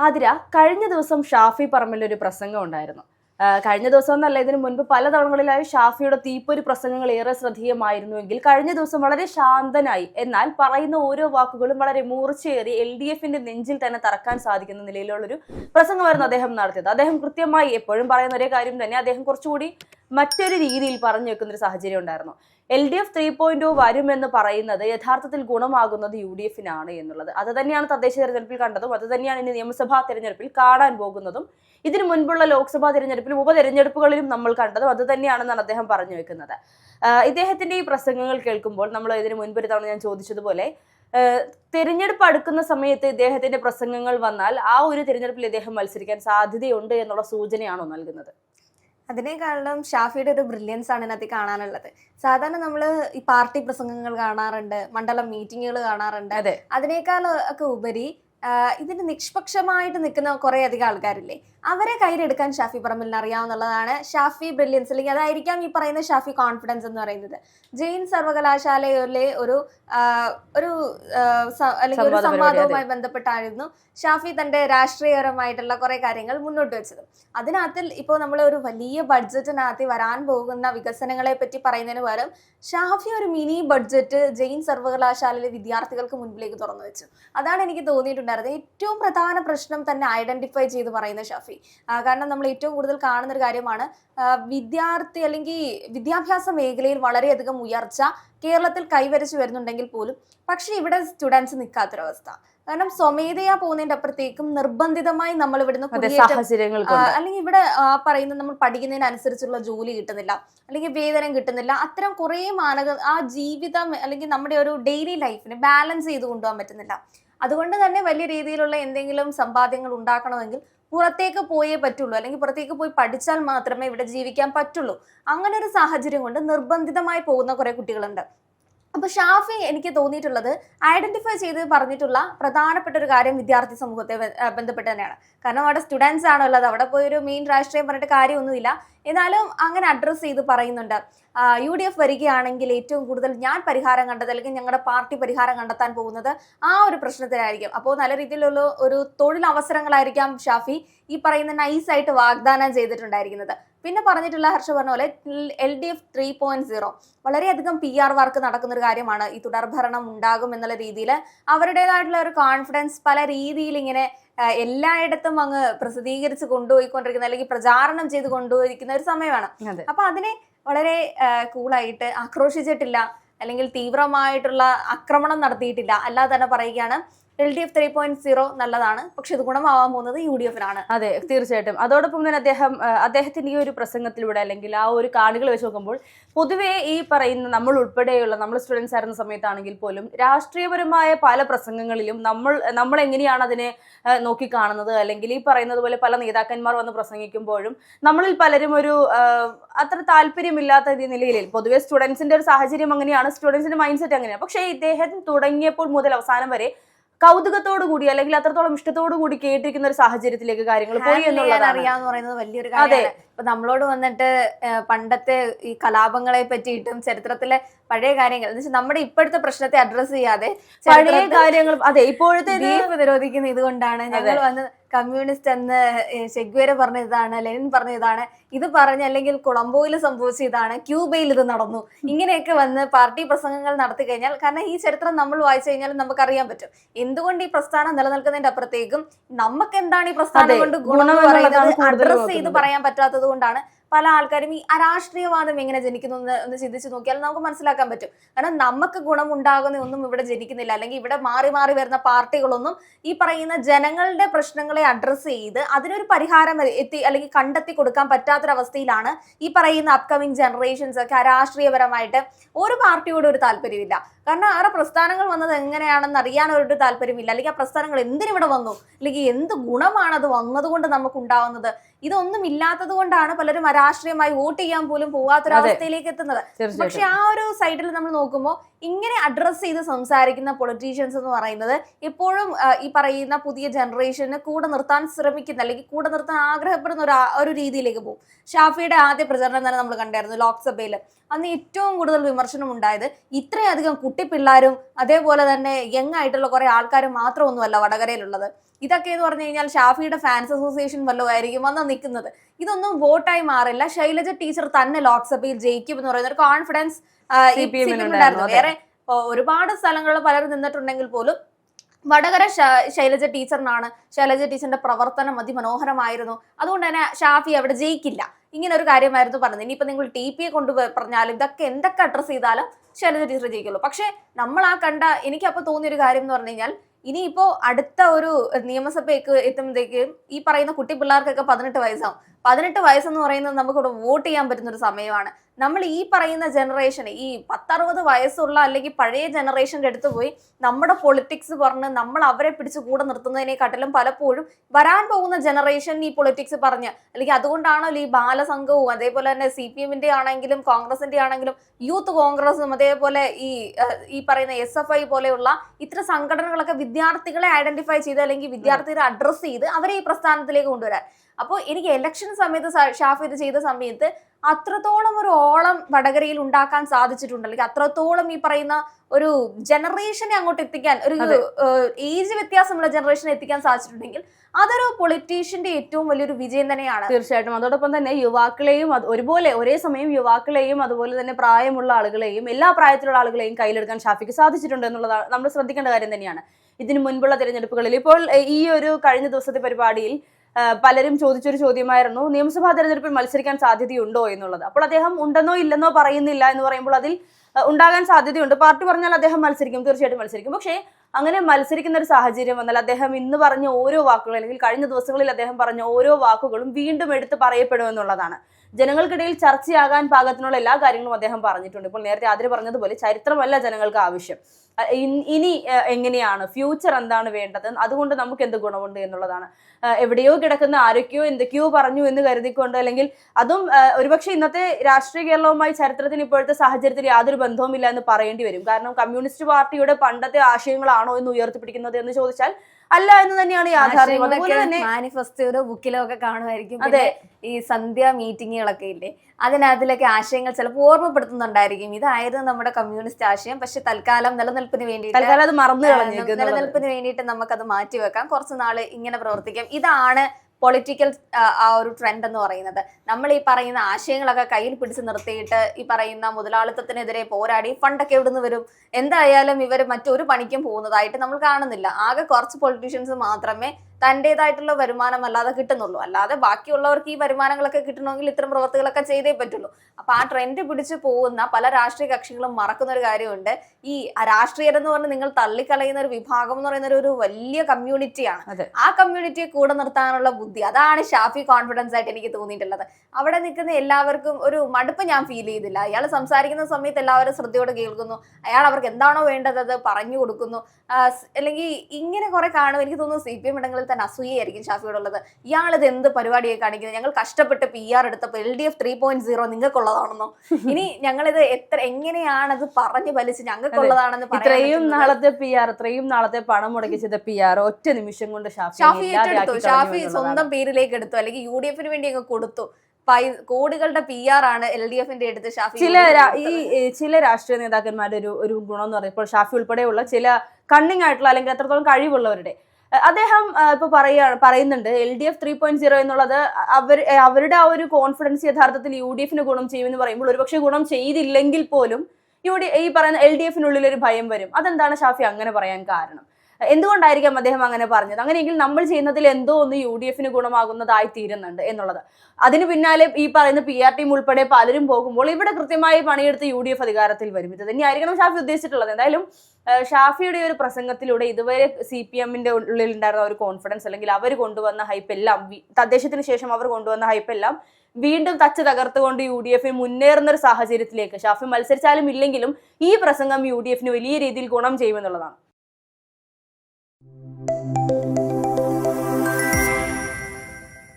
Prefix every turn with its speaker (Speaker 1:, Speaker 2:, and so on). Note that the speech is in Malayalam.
Speaker 1: ആതിര കഴിഞ്ഞ ദിവസം ഷാഫി പറമ്പിൽ ഒരു പ്രസംഗം ഉണ്ടായിരുന്നു. കഴിഞ്ഞ ദിവസം എന്നല്ല ഇതിനു മുൻപ് പല തവണകളിലായി ഷാഫിയുടെ തീപ്പൊരു പ്രസംഗങ്ങൾ ഏറെ ശ്രദ്ധേയമായിരുന്നുവെങ്കിൽ കഴിഞ്ഞ ദിവസം വളരെ ശാന്തനായി എന്നാൽ പറയുന്ന ഓരോ വാക്കുകളും വളരെ മൂർച്ചയേറി എൽ ഡി എഫിന്റെ നെഞ്ചിൽ തന്നെ തറക്കാൻ സാധിക്കുന്ന നിലയിലുള്ളൊരു പ്രസംഗമായിരുന്നു അദ്ദേഹം നടത്തിയത്. അദ്ദേഹം കൃത്യമായി എപ്പോഴും പറയുന്ന ഒരേ കാര്യം തന്നെ അദ്ദേഹം കുറച്ചുകൂടി മറ്റൊരു രീതിയിൽ പറഞ്ഞു വെക്കുന്ന ഒരു സാഹചര്യം ഉണ്ടായിരുന്നു. L D F three point വരുമെന്ന് പറയുന്നത് യഥാർത്ഥത്തിൽ ഗുണമാകുന്നത് യു ഡി എഫിനാണ് എന്നുള്ളത്. അത് തന്നെയാണ് തദ്ദേശ തെരഞ്ഞെടുപ്പിൽ കണ്ടതും അത് തന്നെയാണ് ഇനി നിയമസഭാ തെരഞ്ഞെടുപ്പിൽ കാണാൻ പോകുന്നതും. ഇതിനു മുൻപുള്ള ലോക്സഭാ തെരഞ്ഞെടുപ്പിലും ഉപതെരഞ്ഞെടുപ്പുകളിലും നമ്മൾ കണ്ടതും അത് തന്നെയാണെന്നാണ് അദ്ദേഹം പറഞ്ഞു വെക്കുന്നത്. ഇദ്ദേഹത്തിന്റെ ഈ പ്രസംഗങ്ങൾ കേൾക്കുമ്പോൾ നമ്മൾ ഇതിനു മുൻപ് ഒരു തവണ ഞാൻ ചോദിച്ചതുപോലെ തിരഞ്ഞെടുപ്പ് അടുക്കുന്ന സമയത്ത് ഇദ്ദേഹത്തിന്റെ പ്രസംഗങ്ങൾ വന്നാൽ ആ ഒരു തിരഞ്ഞെടുപ്പിൽ ഇദ്ദേഹം മത്സരിക്കാൻ സാധ്യതയുണ്ട് എന്നുള്ള സൂചനയാണോ നൽകുന്നത്?
Speaker 2: അതിനേക്കാളും ഷാഫിയുടെ ഒരു ബ്രില്യൻസ് ആണ് ഇതിനകത്ത് കാണാനുള്ളത്. സാധാരണ നമ്മൾ ഈ പാർട്ടി പ്രസംഗങ്ങൾ കാണാറുണ്ട് മണ്ഡലം മീറ്റിങ്ങുകൾ കാണാറുണ്ട്.
Speaker 1: അതെ.
Speaker 2: അതിനേക്കാൾ ഒക്കെ ഉപരി ഇതിന് നിഷ്പക്ഷമായിട്ട് നിൽക്കുന്ന കുറേ അധികം ആൾക്കാരില്ലേ? അവരെ കയ്യിലെടുക്കാൻ ഷാഫി പറമ്പിലിന് അറിയാവുന്നതാണ് ഷാഫി ബ്രില്യൻസ് അല്ലെങ്കിൽ അതായിരിക്കാം ഈ പറയുന്ന ഷാഫി കോൺഫിഡൻസ് എന്ന് പറയുന്നത്. ജെയിൻ സർവകലാശാലയിലെ ഒരു ഒരു അല്ലെങ്കിൽ ഒരു സംവാദവുമായി ബന്ധപ്പെട്ടായിരുന്നു ഷാഫി തന്റെ രാഷ്ട്രീയപരമായിട്ടുള്ള കുറെ കാര്യങ്ങൾ മുന്നോട്ട് വെച്ചത്. അതിനകത്തിൽ ഇപ്പോൾ നമ്മൾ ഒരു വലിയ ബഡ്ജറ്റിനകത്ത് വരാൻ പോകുന്ന വികസനങ്ങളെ പറ്റി പറയുന്നതിന് പകരം ഷാഫി ഒരു മിനി ബഡ്ജറ്റ് ജെയിൻ സർവകലാശാലയിലെ വിദ്യാർത്ഥികൾക്ക് മുൻപിലേക്ക് തുറന്നു വെച്ചു. അതാണ് എനിക്ക് തോന്നിയിട്ടുണ്ടായിരുന്നത്. ഏറ്റവും പ്രധാന പ്രശ്നം തന്നെ ഐഡന്റിഫൈ ചെയ്ത് പറയുന്ന ഷാഫി. ആ, കാരണം നമ്മൾ ഏറ്റവും കൂടുതൽ കാണുന്ന ഒരു കാര്യമാണ് വിദ്യാർത്ഥി അല്ലെങ്കിൽ വിദ്യാഭ്യാസ മേഖലയിൽ വളരെയധികം ഉയർച്ച കേരളത്തിൽ കൈവരിച്ചു വരുന്നുണ്ടെങ്കിൽ പോലും പക്ഷെ ഇവിടെ സ്റ്റുഡൻസ് നിൽക്കാത്തൊരവസ്ഥ. കാരണം സ്വമേധയാ പോകുന്നതിന്റെ അപ്പുറത്തേക്കും നിർബന്ധിതമായി നമ്മൾ ഇവിടുന്ന് അല്ലെങ്കിൽ ഇവിടെ പറയുന്ന നമ്മൾ പഠിക്കുന്നതിനനുസരിച്ചുള്ള ജോലി കിട്ടുന്നില്ല അല്ലെങ്കിൽ വേതനം കിട്ടുന്നില്ല അത്തരം കുറേ മാനക ആ ജീവിതം അല്ലെങ്കിൽ നമ്മുടെ ഒരു ഡെയിലി ലൈഫിനെ ബാലൻസ് ചെയ്ത് കൊണ്ടുപോകാൻ പറ്റുന്നില്ല. അതുകൊണ്ട് തന്നെ വലിയ രീതിയിലുള്ള എന്തെങ്കിലും സമ്പാദ്യങ്ങൾ ഉണ്ടാക്കണമെങ്കിൽ പുറത്തേക്ക് പോയേ പറ്റുള്ളൂ. അല്ലെങ്കിൽ പുറത്തേക്ക് പോയി പഠിച്ചാൽ മാത്രമേ ഇവിടെ ജീവിക്കാൻ പറ്റുള്ളൂ. അങ്ങനെ ഒരു സാഹചര്യം കൊണ്ട് നിർബന്ധിതമായി പോകുന്ന കുറെ കുട്ടികളുണ്ട്. അപ്പൊ ഷാഫി എനിക്ക് തോന്നിയിട്ടുള്ളത് ഐഡന്റിഫൈ ചെയ്ത് പറഞ്ഞിട്ടുള്ള പ്രധാനപ്പെട്ട ഒരു കാര്യം വിദ്യാർത്ഥി സമൂഹത്തെ ബന്ധപ്പെട്ട് തന്നെയാണ്. കാരണം അവിടെ സ്റ്റുഡൻസ് ആണോ അത് അവിടെ പോയി ഒരു മെയിൻ രാഷ്ട്രീയം പറഞ്ഞിട്ട് കാര്യമൊന്നുമില്ല. എന്നാലും അങ്ങനെ അഡ്രസ്സ് ചെയ്ത് പറയുന്നുണ്ട്. യു ഡി എഫ് വരികയാണെങ്കിൽ ഏറ്റവും കൂടുതൽ ഞാൻ പരിഹാരം കണ്ടത് അല്ലെങ്കിൽ ഞങ്ങളുടെ പാർട്ടി പരിഹാരം കണ്ടെത്താൻ പോകുന്നത് ആ ഒരു പ്രശ്നത്തിലായിരിക്കും. അപ്പോൾ നല്ല രീതിയിലുള്ള ഒരു തൊഴിലവസരങ്ങളായിരിക്കാം ഷാഫി ഈ പറയുന്ന നൈസായിട്ട് വാഗ്ദാനം ചെയ്തിട്ടുണ്ടായിരിക്കുന്നത്. പിന്നെ പറഞ്ഞിട്ടുള്ള ഹർഷ പറഞ്ഞ പോലെ L D F three point zero വളരെയധികം പി ആർ വർക്ക് നടക്കുന്ന ഒരു കാര്യമാണ്. ഈ തുടർഭരണം ഉണ്ടാകും എന്നുള്ള രീതിയിൽ അവരുടേതായിട്ടുള്ള ഒരു കോൺഫിഡൻസ് പല രീതിയിൽ ഇങ്ങനെ എല്ലായിടത്തും അങ്ങ് പ്രസിദ്ധീകരിച്ച് കൊണ്ടുപോയിക്കൊണ്ടിരിക്കുന്ന അല്ലെങ്കിൽ പ്രചാരണം ചെയ്ത് കൊണ്ടുപോയിരിക്കുന്ന ഒരു സമയമാണ്. അപ്പൊ അതിനെ വളരെ കൂളായിട്ട് ആക്രോശിച്ചിട്ടില്ല അല്ലെങ്കിൽ തീവ്രമായിട്ടുള്ള ആക്രമണം നടത്തിയിട്ടില്ല അല്ലാതെ തന്നെ പറയുകയാണ്. L D F three point zero നല്ലതാണ്. പക്ഷെ ഇത് ഗുണമാവാൻ പോകുന്നത് യു ഡി എഫിനാണ്
Speaker 1: അതെ തീർച്ചയായിട്ടും. അതോടൊപ്പം തന്നെ അദ്ദേഹം അദ്ദേഹത്തിന്റെ ഈ ഒരു പ്രസംഗത്തിലൂടെ അല്ലെങ്കിൽ ആ ഒരു കാണികൾ വെച്ച് നോക്കുമ്പോൾ പൊതുവേ ഈ പറയുന്ന നമ്മൾ ഉൾപ്പെടെയുള്ള നമ്മൾ സ്റ്റുഡൻസ് ആയിരുന്ന സമയത്താണെങ്കിൽ പോലും രാഷ്ട്രീയപരമായ പല പ്രസംഗങ്ങളിലും നമ്മൾ നമ്മൾ എങ്ങനെയാണ് അതിനെ നോക്കി കാണുന്നത്? അല്ലെങ്കിൽ ഈ പറയുന്നത് പോലെ പല നേതാക്കന്മാർ വന്ന് പ്രസംഗിക്കുമ്പോഴും നമ്മളിൽ പലരും ഒരു അത്ര താല്പര്യമില്ലാത്ത നിലയിൽ പൊതുവേ സ്റ്റുഡൻസിന്റെ ഒരു സാഹചര്യം അങ്ങനെയാണ്. സ്റ്റുഡൻസിന്റെ മൈൻഡ് സെറ്റ് അങ്ങനെയാണ്. പക്ഷേ ഇദ്ദേഹം തുടങ്ങിയപ്പോൾ മുതൽ അവസാനം വരെ കൗതുകത്തോടു കൂടി അല്ലെങ്കിൽ അത്രത്തോളം ഇഷ്ടത്തോടു കൂടി കേട്ടിരിക്കുന്ന ഒരു സാഹചര്യത്തിലേക്ക് കാര്യങ്ങൾ പോയി എന്നുള്ളതാണ്.
Speaker 2: അറിയാന്ന് പറയുന്നത് വലിയൊരു. കാര്യമാണ്. ഇപ്പൊ നമ്മളോട് വന്നിട്ട് പണ്ടത്തെ ഈ കലാപങ്ങളെ പറ്റിയിട്ടും ചരിത്രത്തിലെ പഴയ കാര്യങ്ങൾ. എന്ന് വെച്ചാൽ നമ്മുടെ ഇപ്പോഴത്തെ പ്രശ്നത്തെ അഡ്രസ് ചെയ്യാതെ
Speaker 1: പഴയ കാര്യങ്ങൾ അതെ ഇപ്പോഴത്തെ
Speaker 2: നിരോധിക്കുന്ന ഇതുകൊണ്ടാണ് ഞങ്ങൾ വന്ന് കമ്മ്യൂണിസ്റ്റ് എന്ന് ഷെഗ്വേര പറഞ്ഞ ഇതാണ് ലെനിൻ പറഞ്ഞ ഇതാണ് ഇത് പറഞ്ഞ അല്ലെങ്കിൽ കൊളംബോയിൽ സംഭവിച്ച ഇതാണ് ക്യൂബയിൽ ഇത് നടന്നു. ഇങ്ങനെയൊക്കെ വന്ന് പാർട്ടി പ്രസംഗങ്ങൾ നടത്തി കഴിഞ്ഞാൽ കാരണം ഈ ചരിത്രം നമ്മൾ വായിച്ചു കഴിഞ്ഞാൽ നമുക്കറിയാൻ പറ്റും. എന്തുകൊണ്ട് ഈ പ്രസ്ഥാനം നിലനിൽക്കുന്നതിന്റെ അപ്പുറത്തേക്കും നമുക്ക് എന്താണ് ഈ പ്രസ്ഥാനം കൊണ്ട്
Speaker 1: ഗുണം
Speaker 2: അഡ്രസ് ചെയ്ത് പറയാൻ പറ്റാത്തത് കൊണ്ടാണ് പല ആൾക്കാരും ഈ അരാഷ്ട്രീയവാദം എങ്ങനെ ജനിക്കുന്നു എന്ന് ഒന്ന് ചിന്തിച്ച് നോക്കിയാൽ നമുക്ക് മനസ്സിലാക്കാൻ പറ്റും. കാരണം നമുക്ക് ഗുണമുണ്ടാകുന്ന ഒന്നും ഇവിടെ ജനിക്കുന്നില്ല. അല്ലെങ്കിൽ ഇവിടെ മാറി മാറി വരുന്ന പാർട്ടികളൊന്നും ഈ പറയുന്ന ജനങ്ങളുടെ പ്രശ്നങ്ങളെ അഡ്രസ്സ് ചെയ്ത് അതിനൊരു പരിഹാരം എത്തി അല്ലെങ്കിൽ കണ്ടെത്തി കൊടുക്കാൻ പറ്റാത്തൊരവസ്ഥയിലാണ് ഈ പറയുന്ന അപ്കമിങ് ജനറേഷൻസ് ഒക്കെ അരാഷ്ട്രീയപരമായിട്ട് ഒരു പാർട്ടിയോട് ഒരു താല്പര്യമില്ല. കാരണം ആ പ്രസ്ഥാനങ്ങൾ വന്നത് എങ്ങനെയാണെന്ന് അറിയാൻ ഒരു താല്പര്യമില്ല. അല്ലെങ്കിൽ ആ പ്രസ്ഥാനങ്ങൾ എന്തിനിവിടെ വന്നു? അല്ലെങ്കിൽ എന്ത് ഗുണമാണത് അത് വന്നതുകൊണ്ട് നമുക്ക് ഉണ്ടാവുന്നത് ഇതൊന്നും ഇല്ലാത്തത് കൊണ്ടാണ് പലരും അരാഷ്ട്രീയമായി വോട്ട് ചെയ്യാൻ പോലും പോവാത്തൊരവസ്ഥയിലേക്ക് എത്തുന്നത്. പക്ഷെ ആ ഒരു സൈഡിൽ നമ്മൾ നോക്കുമ്പോൾ ഇങ്ങനെ അഡ്രസ്സ് ചെയ്ത് സംസാരിക്കുന്ന പൊളിറ്റീഷ്യൻസ് എന്ന് പറയുന്നത് എപ്പോഴും ഈ പറയുന്ന പുതിയ ജനറേഷന് കൂടെ നിർത്താൻ ശ്രമിക്കുന്ന അല്ലെങ്കിൽ കൂടെ നിർത്താൻ ആഗ്രഹപ്പെടുന്ന ഒരു ഒരു രീതിയിലേക്ക് പോകും. ഷാഫിയുടെ ആദ്യ പ്രചരണം തന്നെ നമ്മൾ കണ്ടായിരുന്നു ലോക്സഭയിൽ. അന്ന് ഏറ്റവും കൂടുതൽ വിമർശനം ഉണ്ടായത് ഇത്രയധികം കുട്ടിപ്പിള്ളാരും അതേപോലെ തന്നെ യങ് ആയിട്ടുള്ള കുറേ ആൾക്കാരും മാത്രമൊന്നുമല്ല വടകരയിലുള്ളത്. ഇതൊക്കെ എന്ന് പറഞ്ഞു കഴിഞ്ഞാൽ ഷാഫിയുടെ ഫാൻസ് അസോസിയേഷൻ വല്ലതും ആയിരിക്കും വന്ന് നിൽക്കുന്നത്. ഇതൊന്നും വോട്ടായി മാറില്ല. ശൈലജ ടീച്ചർ തന്നെ ലോക്സഭയിൽ ജയിക്കും എന്ന് പറയുന്ന ഒരു കോൺഫിഡൻസ് ഉണ്ടായിരുന്നു. വേറെ ഒരുപാട് സ്ഥലങ്ങളിൽ പലരും നിന്നിട്ടുണ്ടെങ്കിൽ പോലും വടകര ശൈലജ ടീച്ചറിനാണ് ശൈലജ ടീച്ചറിന്റെ പ്രവർത്തനം അതിമനോഹരമായിരുന്നു. അതുകൊണ്ട് തന്നെ ഷാഫി അവിടെ ജയിക്കില്ല. ഇങ്ങനെ ഒരു കാര്യമായിരുന്നു പറഞ്ഞത്. ഇനിയിപ്പോ നിങ്ങൾ ടി പി എ കൊണ്ട് പറഞ്ഞാലും ഇതൊക്കെ എന്തൊക്കെ അഡ്രസ് ചെയ്താലും ശൈലജ ടീച്ചർ ജയിക്കുള്ളൂ. പക്ഷെ നമ്മൾ ആ കണ്ട എനിക്ക് അപ്പൊ തോന്നിയ ഒരു കാര്യം എന്ന് പറഞ്ഞു കഴിഞ്ഞാൽ ഇനിയിപ്പോ അടുത്ത ഒരു നിയമസഭയ്ക്ക് എത്തുമ്പോഴത്തേക്കും ഈ പറയുന്ന കുട്ടി പിള്ളേർക്കൊക്കെ പതിനെട്ട് വയസ്സാവും. പതിനെട്ട് വയസ്സെന്ന് പറയുന്നത് നമുക്കിവിടെ വോട്ട് ചെയ്യാൻ പറ്റുന്ന ഒരു സമയമാണ്. നമ്മൾ ഈ പറയുന്ന ജനറേഷൻ ഈ പത്തറുപത് വയസ്സുള്ള അല്ലെങ്കിൽ പഴയ ജനറേഷന്റെ അടുത്ത് പോയി നമ്മുടെ പൊളിറ്റിക്സ് പറഞ്ഞ് നമ്മൾ അവരെ പിടിച്ച് കൂടെ നിർത്തുന്നതിനെക്കാട്ടിലും പലപ്പോഴും വരാൻ പോകുന്ന ജനറേഷൻ ഈ പൊളിറ്റിക്സ് പറഞ്ഞ്. അല്ലെങ്കിൽ അതുകൊണ്ടാണല്ലോ ഈ ബാലസംഘവും അതേപോലെ തന്നെ സി പി എമ്മിന്റെ ആണെങ്കിലും കോൺഗ്രസിന്റെ ആണെങ്കിലും യൂത്ത് കോൺഗ്രസും അതേപോലെ ഈ ഈ പറയുന്ന എസ് എഫ് ഐ പോലെയുള്ള ഇത്ര സംഘടനകളൊക്കെ വിദ്യാർത്ഥികളെ ഐഡന്റിഫൈ ചെയ്ത് അല്ലെങ്കിൽ വിദ്യാർത്ഥികളെ അഡ്രസ്സ് ചെയ്ത് അവരെ ഈ പ്രസ്ഥാനത്തിലേക്ക് കൊണ്ടുവരാൻ. അപ്പോൾ എനിക്ക് ഇലക്ഷൻ സമയത്ത് ഷാഫി ഇത് ചെയ്ത സമയത്ത് അത്രത്തോളം ഒരു ഓളം വടകരയിൽ ഉണ്ടാക്കാൻ സാധിച്ചിട്ടുണ്ട്. അല്ലെങ്കിൽ അത്രത്തോളം ഈ പറയുന്ന ഒരു ജനറേഷനെ അങ്ങോട്ട് എത്തിക്കാൻ ഒരു. ഏജ് വ്യത്യാസമുള്ള ജനറേഷനെ എത്തിക്കാൻ സാധിച്ചിട്ടുണ്ടെങ്കിൽ അതൊരു പൊളിറ്റീഷ്യന്റെ ഏറ്റവും വലിയൊരു വിജയം തന്നെയാണ്.
Speaker 1: തീർച്ചയായിട്ടും. അതോടൊപ്പം തന്നെ യുവാക്കളെയും ഒരുപോലെ ഒരേ സമയം യുവാക്കളെയും അതുപോലെ തന്നെ പ്രായമുള്ള ആളുകളെയും എല്ലാ പ്രായത്തിലുള്ള ആളുകളെയും കയ്യിലെടുക്കാൻ ഷാഫിക്ക് സാധിച്ചിട്ടുണ്ട് എന്നുള്ളതാണ്. നമ്മൾ ശ്രദ്ധിക്കേണ്ട കാര്യം തന്നെയാണ്. ഇതിനു മുൻപുള്ള തിരഞ്ഞെടുപ്പുകളിൽ ഇപ്പോൾ ഈ ഒരു കഴിഞ്ഞ ദിവസത്തെ പരിപാടിയിൽ പലരും ചോദിച്ചൊരു ചോദ്യമായിരുന്നു നിയമസഭാ തെരഞ്ഞെടുപ്പിൽ മത്സരിക്കാൻ സാധ്യതയുണ്ടോ എന്നുള്ളത്. അപ്പോൾ അദ്ദേഹം ഉണ്ടെന്നോ ഇല്ലെന്നോ പറയുന്നില്ല എന്ന് പറയുമ്പോൾ അതിൽ ഉണ്ടാകാൻ സാധ്യതയുണ്ട്. പാർട്ടി പറഞ്ഞാൽ അദ്ദേഹം മത്സരിക്കും തീർച്ചയായിട്ടും മത്സരിക്കും. പക്ഷേ അങ്ങനെ മത്സരിക്കുന്ന ഒരു സാഹചര്യം വന്നാൽ അദ്ദേഹം ഇന്ന് പറഞ്ഞ ഓരോ വാക്കുകളും അല്ലെങ്കിൽ കഴിഞ്ഞ ദിവസങ്ങളിൽ അദ്ദേഹം പറഞ്ഞ ഓരോ വാക്കുകളും വീണ്ടും എടുത്ത് പറയപ്പെടുമെന്നുള്ളതാണ്. ജനങ്ങൾക്കിടയിൽ ചർച്ചയാകാൻ പാകത്തിനുള്ള എല്ലാ കാര്യങ്ങളും അദ്ദേഹം പറഞ്ഞിട്ടുണ്ട്. ഇപ്പോൾ നേരത്തെ ആദ്യം പറഞ്ഞതുപോലെ ചരിത്രമല്ല ജനങ്ങൾക്ക് ആവശ്യം. ഇനി എങ്ങനെയാണ്? ഫ്യൂച്ചർ എന്താണ് വേണ്ടത്? അതുകൊണ്ട് നമുക്ക് എന്ത് ഗുണമുണ്ട് എന്നുള്ളതാണ്. എവിടെയോ കിടക്കുന്ന ആരൊക്കെയോ എന്തൊക്കെയോ പറഞ്ഞു എന്ന് കരുതിക്കൊണ്ട് അല്ലെങ്കിൽ അതും ഒരുപക്ഷെ ഇന്നത്തെ രാഷ്ട്രീയ കേരളവുമായി ചരിത്രത്തിന് ഇപ്പോഴത്തെ സാഹചര്യത്തിൽ യാതൊരു ബന്ധവുമില്ല എന്ന് പറയേണ്ടി വരും. കാരണം കമ്മ്യൂണിസ്റ്റ് പാർട്ടിയുടെ പണ്ടത്തെ ആശയങ്ങളാണോ എന്ന് ഉയർത്തിപ്പിടിക്കുന്നത് എന്ന് ചോദിച്ചാൽ അല്ല എന്ന് തന്നെയാണ് യാഥാർത്ഥ്യം. ബുക്കിലൊക്കെ തന്നെ
Speaker 2: മാനിഫെസ്റ്റോയിലോ ബുക്കിലോ ഒക്കെ കാണുമായിരിക്കും.
Speaker 1: അതെ.
Speaker 2: ഈ സന്ധ്യ മീറ്റിങ്ങുകളൊക്കെ ഇല്ലേ? അതിനകത്തിലൊക്കെ ആശയങ്ങൾ ചിലപ്പോൾ ഓർമ്മപ്പെടുത്തുന്നുണ്ടായിരിക്കും. ഇതായിരുന്നു നമ്മുടെ കമ്മ്യൂണിസ്റ്റ് ആശയം. പക്ഷെ തൽക്കാലം നിലനിൽപ്പിന്
Speaker 1: എന്നുള്ളത്.
Speaker 2: നിലനിൽപ്പിന് വേണ്ടിയിട്ട് നമുക്കത് മാറ്റിവെക്കാം. കുറച്ച് നാൾ ഇങ്ങനെ പ്രവർത്തിക്കാം. ഇതാണ് പൊളിറ്റിക്കൽ ആ ഒരു ട്രെൻഡ് എന്ന് പറയുന്നത്. നമ്മൾ ഈ പറയുന്ന ആശയങ്ങളൊക്കെ കയ്യിൽ പിടിച്ച് നിർത്തിയിട്ട് ഈ പറയുന്ന മുതലാളിത്തത്തിനെതിരെ പോരാടി ഫണ്ടൊക്കെ എവിടുന്ന് വരും? എന്തായാലും ഇവർ മറ്റൊരു പണിക്കും പോകുന്നതായിട്ട് നമ്മൾ കാണുന്നില്ല. ആകെ കുറച്ച് പൊളിറ്റീഷ്യൻസ് മാത്രമേ തന്റെതായിട്ടുള്ള വരുമാനം അല്ലാതെ കിട്ടുന്നുള്ളൂ. അല്ലാതെ ബാക്കിയുള്ളവർക്ക് ഈ വരുമാനങ്ങളൊക്കെ കിട്ടണമെങ്കിൽ ഇത്തരം പ്രവർത്തികളൊക്കെ ചെയ്തേ പറ്റുള്ളൂ. അപ്പൊ ആ ട്രെൻഡ് പിടിച്ച് പോകുന്ന പല രാഷ്ട്രീയ കക്ഷികളും മറക്കുന്ന ഒരു കാര്യമുണ്ട്. ഈ രാഷ്ട്രീയർ എന്ന് പറഞ്ഞ് നിങ്ങൾ തള്ളിക്കളയുന്ന ഒരു വിഭാഗം എന്ന് പറയുന്ന ഒരു- വലിയ കമ്മ്യൂണിറ്റിയാണ് ആ കമ്മ്യൂണിറ്റിയെ കൂടെ നിർത്താനുള്ള ബുദ്ധി. അതാണ് ഷാഫി കോൺഫിഡൻസ് ആയിട്ട് എനിക്ക് തോന്നിയിട്ടുള്ളത്. അവിടെ നിൽക്കുന്ന എല്ലാവർക്കും ഒരു മടുപ്പ് ഞാൻ ഫീൽ ചെയ്തില്ല. അയാൾ സംസാരിക്കുന്ന സമയത്ത് എല്ലാവരും ശ്രദ്ധയോടെ കേൾക്കുന്നു. അയാൾ അവർക്ക് എന്താണോ വേണ്ടത് അത് പറഞ്ഞു കൊടുക്കുന്നു. അല്ലെങ്കിൽ ഇങ്ങനെ കുറെ കാണും. എനിക്ക് തോന്നുന്നു സി പി എം ഇടങ്ങളിൽ തന്നെ അസൂയായിരിക്കും ഷാഫിയോടുള്ളത്. ഇയാൾ ഇത് എന്ത് പരിപാടിയായി കാണിക്കുന്നത്? ഞങ്ങൾ കഷ്ടപ്പെട്ട് പി ആർ എടുത്തപ്പോൾ L D F three point zero നിങ്ങൾക്കുള്ളതാണെന്നോ? ഇനി ഞങ്ങളിത് എത്ര എങ്ങനെയാണ് അത് പറഞ്ഞു പലിച്ച് ഞങ്ങൾക്കുള്ളതാണെന്ന്
Speaker 1: ഇത്രയും നാളത്തെ പി ആർ ഇത്രയും നാളത്തെ പണം മുടക്കി ചെയ്ത പി ആർ ഒറ്റ നിമിഷം കൊണ്ട് ഷാഫി
Speaker 2: ഷാഫി
Speaker 1: ഇല്ലാതെയാക്കി
Speaker 2: ഏറ്റെടുത്തു. ഷാഫി സ്വന്തം പേരിലേക്ക് എടുത്തു. അല്ലെങ്കിൽ യു ഡി എഫിന് വേണ്ടി അങ്ങ് കൊടുത്തു. കോടികളുടെ പി ആർ ആണ് എൽ ഡി എഫിന്റെ അടുത്ത് ഷാഫി
Speaker 1: ചില ഈ ചില രാഷ്ട്രീയ നേതാക്കന്മാരുടെ ഒരു ഒരു ഗുണം എന്ന് പറയുമ്പോൾ ഷാഫി ഉൾപ്പെടെയുള്ള ചില കണ്ണിങ് ആയിട്ടുള്ള അല്ലെങ്കിൽ എത്രത്തോളം കഴിവുള്ളവരുടെ അദ്ദേഹം ഇപ്പൊ പറയുക പറയുന്നുണ്ട് L D F three point zero എന്നുള്ളത് അവർ അവരുടെ ആ ഒരു കോൺഫിഡൻസ് യഥാർത്ഥത്തിൽ യു ഡി എഫിന് ഗുണം ചെയ്യുമെന്ന് പറയുമ്പോൾ ഒരുപക്ഷെ ഗുണം ചെയ്തില്ലെങ്കിൽ പോലും യു ഡി ഈ പറയുന്ന എൽ ഡി എഫിനുള്ളിൽ ഒരു ഭയം വരും. അതെന്താണ് ഷാഫി അങ്ങനെ പറയാൻ കാരണം? എന്തുകൊണ്ടായിരിക്കാം അദ്ദേഹം അങ്ങനെ പറഞ്ഞത്? അങ്ങനെയെങ്കിൽ നമ്മൾ ചെയ്യുന്നതിൽ എന്തോ ഒന്ന് യു ഡി എഫിന് ഗുണമാകുന്നതായി തീരുന്നുണ്ട് എന്നുള്ളത്. അതിന് പിന്നാലെ ഈ പറയുന്ന പി ആർ ടീം ഉൾപ്പെടെ പലരും പോകുമ്പോൾ ഇവിടെ കൃത്യമായി പണിയെടുത്ത് യു ഡി എഫ് അധികാരത്തിൽ വരും. ഇത് തന്നെയായിരിക്കണം ഷാഫി ഉദ്ദേശിച്ചിട്ടുള്ളത്. എന്തായാലും ഷാഫിയുടെ ഒരു പ്രസംഗത്തിലൂടെ ഇതുവരെ സി പി എമ്മിന്റെ ഉള്ളിൽ ഉണ്ടായിരുന്ന ഒരു കോൺഫിഡൻസ് അല്ലെങ്കിൽ അവർ കൊണ്ടുവന്ന ഹൈപ്പ് എല്ലാം തദ്ദേശത്തിന് ശേഷം അവർ കൊണ്ടുവന്ന ഹൈപ്പ് എല്ലാം വീണ്ടും തച്ച് തകർത്തുകൊണ്ട് യു ഡി എഫിന് മുന്നേറുന്ന ഒരു സാഹചര്യത്തിലേക്ക് ഷാഫി മത്സരിച്ചാലും ഇല്ലെങ്കിലും ഈ പ്രസംഗം യു ഡി എഫിന് വലിയ രീതിയിൽ ഗുണം ചെയ്യുമെന്നുള്ളതാണ് Thank you.